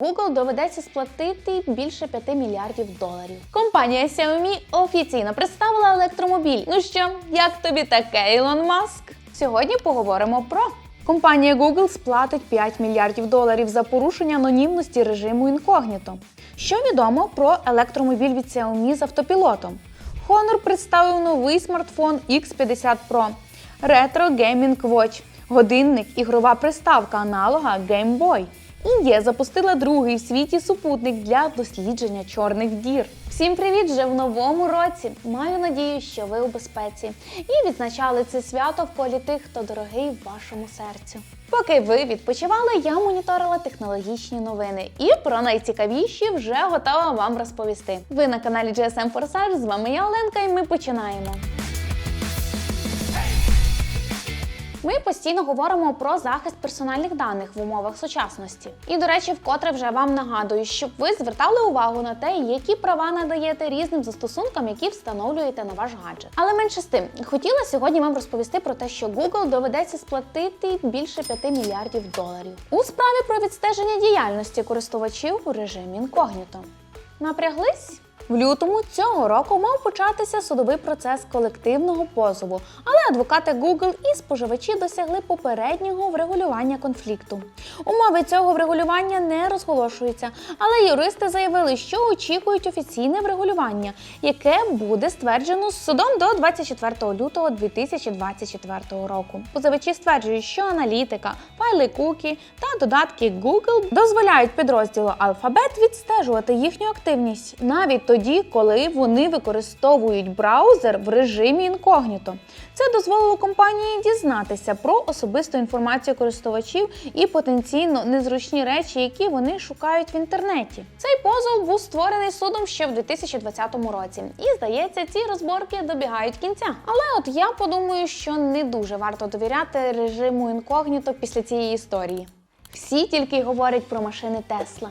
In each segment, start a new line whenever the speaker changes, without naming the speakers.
Google доведеться сплатити більше 5 мільярдів доларів. Компанія Xiaomi офіційно представила електромобіль. Ну що, як тобі таке, Ілон Маск? Сьогодні поговоримо про. Компанія Google сплатить 5 мільярдів доларів за порушення анонімності режиму інкогніто. Що відомо про електромобіль від Xiaomi з автопілотом? Honor представив новий смартфон X50 Pro, Retro Gaming Watch, годинник, ігрова приставка аналога Game Boy. Індія запустила другий в світі супутник для дослідження чорних дір. Всім привіт вже в новому році. Маю надію, що ви у безпеці і відзначали це свято в колі тих, хто дорогий вашому серцю. Поки ви відпочивали, я моніторила технологічні новини і про найцікавіші вже готова вам розповісти. Ви на каналі GSM Forsage, з вами я Оленка, і ми починаємо. Ми постійно говоримо про захист персональних даних в умовах сучасності. І, до речі, вкотре вже вам нагадую, щоб ви звертали увагу на те, які права надаєте різним застосункам, які встановлюєте на ваш гаджет. Але менше з тим, хотіла сьогодні вам розповісти про те, що Google доведеться сплатити більше 5 мільярдів доларів у справі про відстеження діяльності користувачів у режимі інкогніто. Напряглись? В лютому цього року мав початися судовий процес колективного позову, але адвокати Google і споживачі досягли попереднього врегулювання конфлікту. Умови цього врегулювання не розголошуються, але юристи заявили, що очікують офіційне врегулювання, яке буде стверджено судом до 24 лютого 2024 року. Позивачі стверджують, що аналітика, файли кукі та додатки Google дозволяють підрозділу Alphabet відстежувати їхню активність навіть тоді, коли вони використовують браузер в режимі інкогніто. Це дозволило компанії дізнатися про особисту інформацію користувачів і потенційно незручні речі, які вони шукають в інтернеті. Цей позов був створений судом ще в 2020 році, і здається, ці розборки добігають кінця. Але от я подумаю, що не дуже варто довіряти режиму інкогніто після цієї історії. Всі тільки говорять про машини Тесла.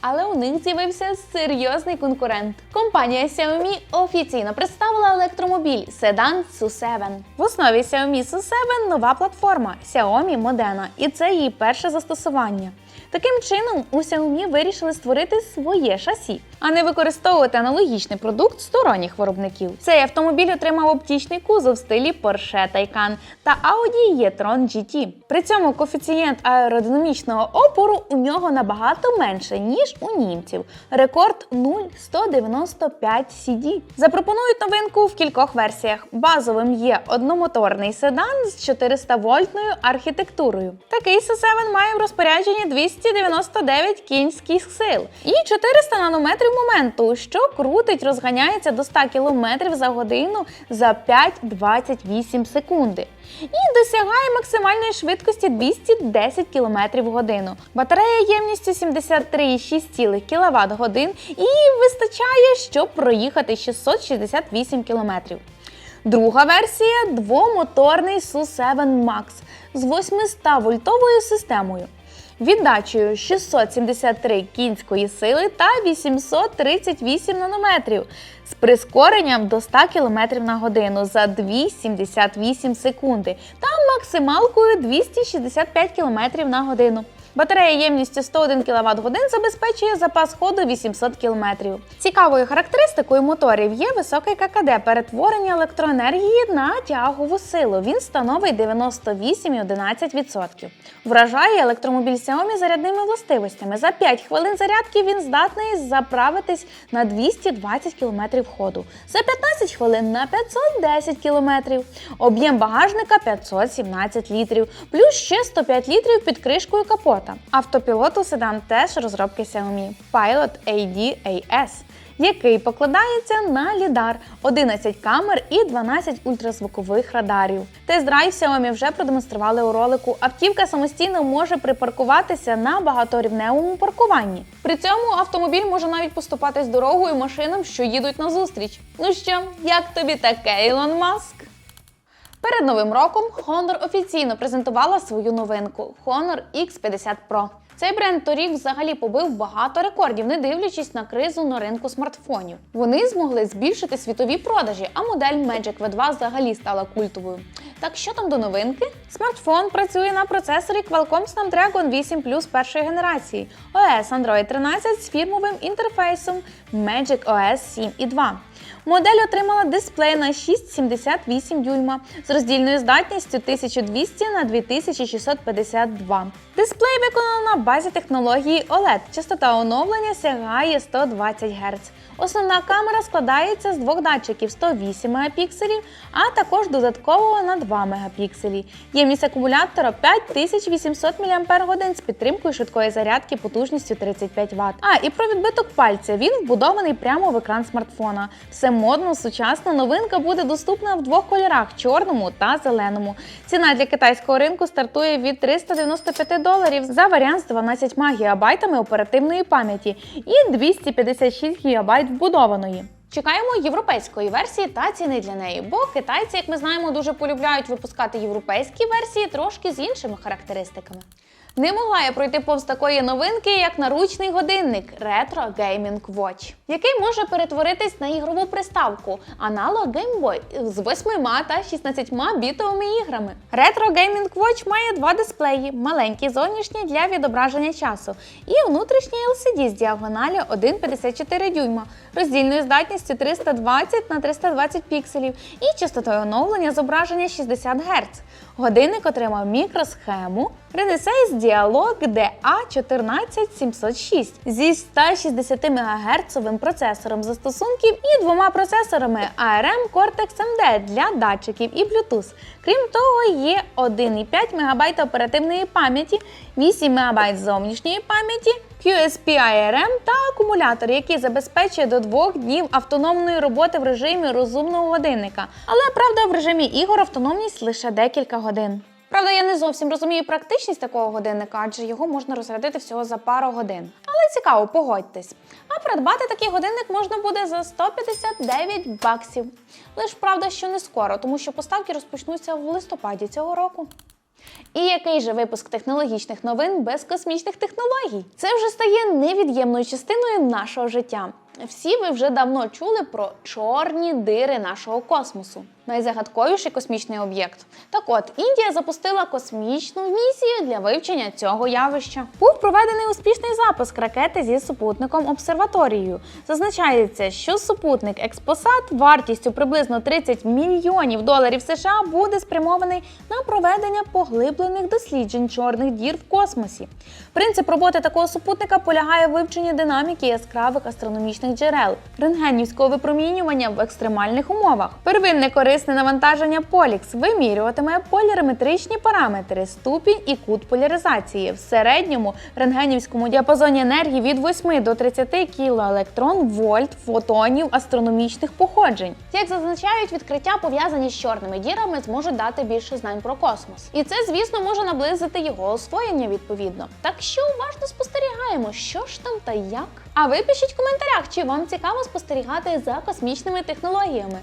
Але у них з'явився серйозний конкурент. Компанія Xiaomi офіційно представила електромобіль седан SU7. В основі Xiaomi SU7 нова платформа Xiaomi Modena, і це її перше застосування. Таким чином, у Xiaomi вирішили створити своє шасі, а не використовувати аналогічний продукт сторонніх виробників. Цей автомобіль отримав оптічний кузов в стилі Porsche Taycan та Audi e-tron GT. При цьому коефіцієнт аеродинамічного опору у нього набагато менше, ніж у німців. Рекорд 0,195 CD. Запропонують новинку в кількох версіях. Базовим є одномоторний седан з 400 вольтною архітектурою. Такий S7 має в розпорядженні 299 кінських сил і 400 нанометрів моменту, що крутить, розганяється до 100 км за годину за 5,28 секунди. І досягає максимальної швидкості 210 км в годину. Батарея ємністю 73,6 кВт годин і вистачає, щоб проїхати 668 км. Друга версія двомоторний SU7 Max з 800 вольтовою системою. Віддачею 673 кінської сили та 838 нанометрів з прискоренням до 100 км на годину за 278 секунди та максималкою 265 км на годину. Батарея ємністю 101 кВт годин забезпечує запас ходу 800 км. Цікавою характеристикою моторів є високий ККД перетворення електроенергії на тягову силу. Він становить 98,11%. Вражає електромобіль Xiaomi зарядними властивостями. За 5 хвилин зарядки він здатний заправитись на 220 км ходу. За 15 хвилин на 510 км. Об'єм багажника 517 літрів, плюс ще 105 літрів під кришкою капота. Автопілот у седан теж розробки Xiaomi Pilot AD-AS який покладається на лідар, 11 камер і 12 ультразвукових радарів. Тест-драйв Xiaomi вже продемонстрували у ролику. Автівка самостійно може припаркуватися на багаторівневому паркуванні. При цьому автомобіль може навіть поступатись дорогою машинам, що їдуть на зустріч. Ну що, як тобі таке, Ілон Маск? Перед новим роком Honor офіційно презентувала свою новинку Honor X50 Pro. Цей бренд торік взагалі побив багато рекордів, не дивлячись на кризу на ринку смартфонів. Вони змогли збільшити світові продажі, а модель Magic V2 взагалі стала культовою. Так що там до новинки? Смартфон працює на процесорі Qualcomm Snapdragon 8 Plus першої генерації, OS Android 13 з фірмовим інтерфейсом Magic OS 7 і 2. Модель отримала дисплей на 6,78 дюйма з роздільною здатністю 1200 на 2652. Дисплей виконано на базі технології OLED. Частота оновлення сягає 120 Гц. Основна камера складається з двох датчиків 108 мегапікселів, а також додаткового на 2 мегапікселі. Ємність акумулятора 5800 мАч з підтримкою швидкої зарядки потужністю 35 Вт. А і про відбиток пальця він вбудований прямо в екран смартфона. Все модно, сучасно. Новинка буде доступна в двох кольорах чорному та зеленому. Ціна для китайського ринку стартує від 395 доларів за варіант з 12 гігабайтами оперативної пам'яті і 256 гігабайт вбудованої. Чекаємо європейської версії та ціни для неї, бо китайці, як ми знаємо, дуже полюбляють випускати європейські версії трошки з іншими характеристиками. Не могла я пройти повз такої новинки, як наручний годинник Retro Gaming Watch, який може перетворитись на ігрову приставку, аналог Game Boy з 8 та 16 бітовими іграми. Retro Gaming Watch має два дисплеї: маленький зовнішній для відображення часу і внутрішній LCD з діагоналі 1,54 дюйма, роздільною здатністю 320 на 320 пікселів і частотою оновлення зображення 60 Гц. Годинник отримав мікросхему Renaissance Dialog DA14706 зі 160 МГц процесором застосунків і двома процесорами ARM Cortex MD для датчиків і Bluetooth. Крім того, є 1,5 МБ оперативної пам'яті, 8 МБ зовнішньої пам'яті, QSP IRM та акумулятор, який забезпечує до двох днів автономної роботи в режимі розумного годинника. Але правда, в режимі ігор автономність лише декілька годин. Правда, я не зовсім розумію практичність такого годинника, адже його можна розрядити всього за пару годин. Але цікаво, погодьтесь. А придбати такий годинник можна буде за 159 баксів. Лиш правда, що не скоро, тому що поставки розпочнуться в листопаді цього року. І який же випуск технологічних новин без космічних технологій? Це вже стає невід'ємною частиною нашого життя. Всі ви вже давно чули про чорні дири нашого космосу. Найзагадковіший космічний об'єкт. Так от, Індія запустила космічну місію для вивчення цього явища. Був проведений успішний запуск ракети зі супутником обсерваторією. Зазначається, що супутник Експосат вартістю приблизно 30 мільйонів доларів США буде спрямований на проведення поглиблених досліджень чорних дір в космосі. Принцип роботи такого супутника полягає в вивченні динаміки яскравих астрономічних джерел, рентгенівського випромінювання в екстремальних умовах. Первинне корисне навантаження Полікс вимірюватиме поліметричні параметри, ступінь і кут поляризації в середньому рентгенівському діапазоні енергії від 8 до 30 кілоелектрон вольт фотонів астрономічних походжень. Як зазначають, відкриття пов'язані з чорними дірами зможуть дати більше знань про космос. І це, звісно, може наблизити його освоєння відповідно. Так що уважно спостерігаємо, що ж там та як. А ви пишіть в коментарях, чи вам цікаво спостерігати за космічними технологіями.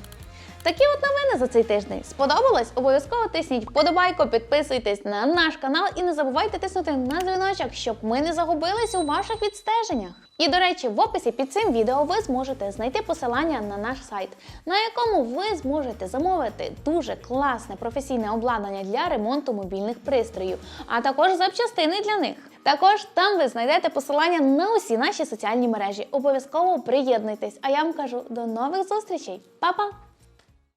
Такі от новини за цей тиждень. Сподобалось? Обов'язково тисніть вподобайку, підписуйтесь на наш канал і не забувайте тиснути на дзвіночок, щоб ми не загубились у ваших відстеженнях. І до речі, в описі під цим відео ви зможете знайти посилання на наш сайт, на якому ви зможете замовити дуже класне професійне обладнання для ремонту мобільних пристроїв, а також запчастини для них. Також там ви знайдете посилання на усі наші соціальні мережі. Обов'язково приєднуйтесь. А я вам кажу до нових зустрічей, Па-па!